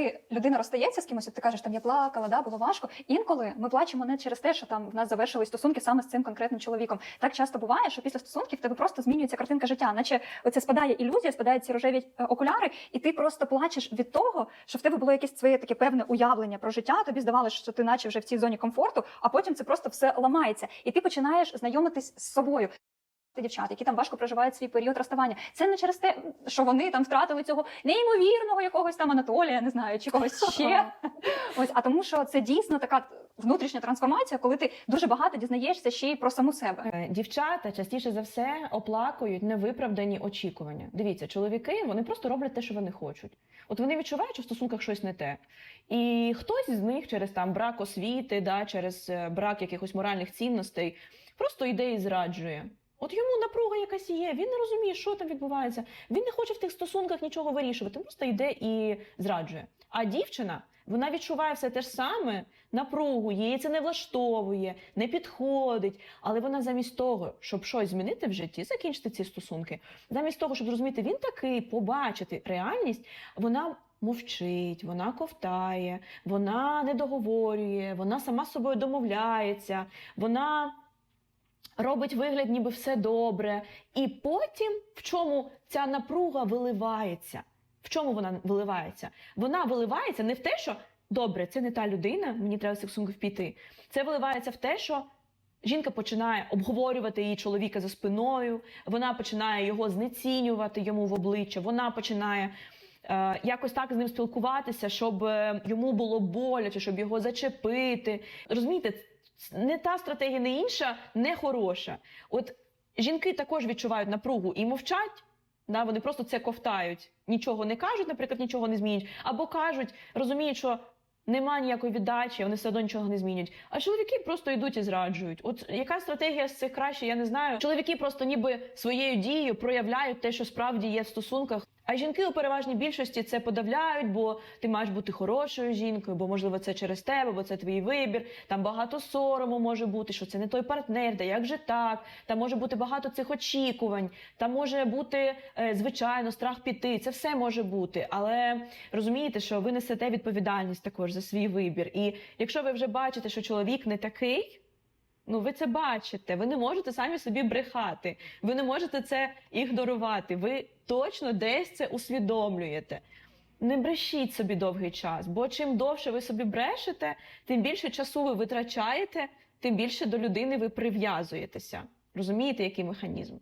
коли людина розстається з кимось, от ти кажеш, там я плакала, да, було важко. Інколи ми плачемо не через те, що там в нас завершились стосунки саме з цим конкретним чоловіком. Так часто буває, що після стосунків в тебе просто змінюється картинка життя, наче оце спадає ілюзія, спадають ці рожеві е, окуляри, і ти просто плачеш від того, що в тебе було якесь своє таке певне уявлення про життя. Тобі здавалося, що ти наче вже в цій зоні комфорту, а потім це просто все ламається, і ти починаєш знайомитись з собою. Дівчат, які там важко проживають свій період розставання. Це не через те, що вони там втратили цього неймовірного якогось там Анатолія, не знаю, чи когось ще. Ось, а тому, що це дійсно така внутрішня трансформація, коли ти дуже багато дізнаєшся ще й про саму себе. Е, Дівчата частіше за все оплакують невиправдані очікування. Дивіться, чоловіки вони просто роблять те, що вони хочуть. От вони відчувають, що в стосунках щось не те. І хтось з них через там брак освіти, да, через е, брак якихось моральних цінностей, просто йде і зраджує. От йому напруга якась є, він не розуміє, що там відбувається. Він не хоче в тих стосунках нічого вирішувати, просто йде і зраджує. А дівчина вона відчуває все те ж саме, напругу, її це не влаштовує, не підходить. Але вона замість того, щоб щось змінити в житті, закінчити ці стосунки, замість того, щоб зрозуміти, він такий, побачити реальність, вона мовчить, вона ковтає, вона не договорює, вона сама з собою домовляється, вона робить вигляд, ніби все добре. І потім в чому ця напруга виливається? В чому вона виливається? Вона виливається не в те, що добре, це не та людина, мені треба стосунків піти. Це виливається в те, що жінка починає обговорювати її чоловіка за спиною, вона починає його знецінювати йому в обличчя, вона починає. е, Якось так з ним спілкуватися, щоб е, йому було боляче, щоб його зачепити. Розумієте, не та стратегія, не інша, не хороша. От жінки також відчувають напругу і мовчать. Да, вони просто це ковтають, нічого не кажуть, наприклад, нічого не змінюють, або кажуть, розуміють, що нема ніякої віддачі, вони все одно нічого не змінюють. А чоловіки просто йдуть і зраджують. От яка стратегія з цих краще, я не знаю. Чоловіки просто ніби своєю дією проявляють те, що справді є в стосунках. А жінки у переважній більшості це подавляють, бо ти маєш бути хорошою жінкою, бо можливо це через тебе, бо це твій вибір. Там багато сорому може бути, що це не той партнер, та як же так? Там може бути багато цих очікувань, там може бути е, звичайно страх піти. Це все може бути. Але розумієте, що ви несете відповідальність також за свій вибір. І якщо ви вже бачите, що чоловік не такий. Ну, ви це бачите, ви не можете самі собі брехати, ви не можете це ігнорувати. Ви точно десь це усвідомлюєте. Не брешіть собі довгий час, бо чим довше ви собі брешете, тим більше часу ви витрачаєте, тим більше до людини ви прив'язуєтеся. Розумієте, який механізм?